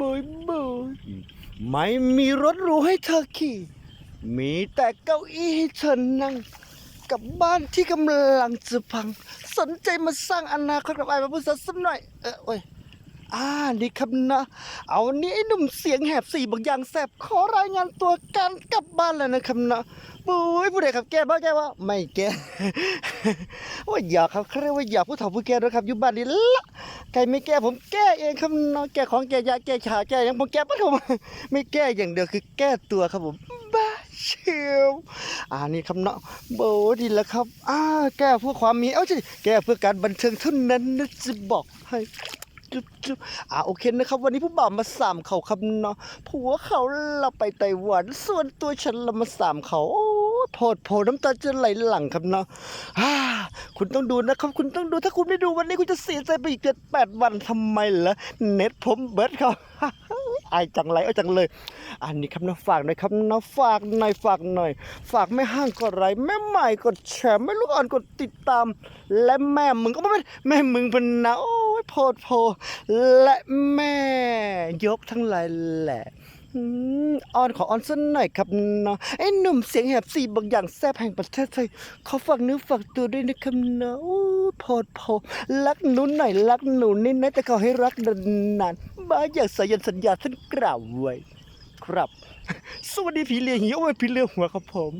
บุยบุยไม่มีรถหรูให้เธอขี่ มีแต่เก้าอี้ให้เธอนั่ง กับบ้านที่กำลังจะพัง สนใจมาสร้างอนาคตกับไอ้พระพุทธสักหน่อย เออโอ้ยอ่านี่ครับนะ เอานนี้ไอ้หนุ่มเสียงแหบสี่บางอย่างแสบขอรายงานตัวกันกลับบ้านแล้วนะครับนะบุ้ยผู้ใดครับแกบ้าแกว่าไม่แกว่าอย่าครับเขาเรียกว่าอย่าผู้เฒ่าผู้แกนะครับอยู่บ้านนี้ละ ใครไม่แก้ผมแก้เองครับนะแก้ของแก้ยาแก้ชาแก้ยังผมแก้ปะผมไม่แก้อย่างเดียวคือแก้ตัวครับผมบ้าเชียวอ่านี่ครับเนาะโบดีแล้วครับอ่าแก้เพื่อความมีเอ้าใช่แก้เพื่อการบันเทิงเท่านั้นนะจะบอกให้จุ๊บจุ๊บอ่าโอเคนะครับ วันนี้ผู้บ่าวมาสามเขาครับเนาะผัวเขาเราไปไต้หวันส่วนตัวฉันเรามาสามเขา โพดโพน้ำตาจะไหลหลังครับเนาะคุณต้องดูนะครับคุณต้องดูถ้าคุณไม่ดูวันนี้คุณจะเสียใจไปอีกเจ็ดแปดวันทำไมล่ะเน็ตผมเบิร์ดเขาอายจังไรเอาจังเลย อันนี้ครับนะฝากหน่อยครับนะฝากหน่อยฝากหน่อย ฝากไม่ห้างกดไลค์แม่ใหม่กดแชร์ไม่ลูกอ่อนกดติดตาม และแม่มึงก็ไม่เป็นแม่มึงเป็นนะโอ้ยโพดโพและแม่ยกทั้งหลายแหละ ออนขอออนสักหน่อยครับเนาะไอ้หนุ่มเสียงแหบสี่บางอย่างแซ่บแห่งประเทศไทยขอฝากเนื้อฝากตัวด้วยนะครับเนาะพอ้ยโพดโพรักหนูหน่อยรักหนูนิดนะแต่ขอให้รักนานๆบ้าอย่างสายันสัญญาท่านกล่าวไว้ ครับ สวัสดีผีเลียหิวโอ้ยผีเลียหัวครับผม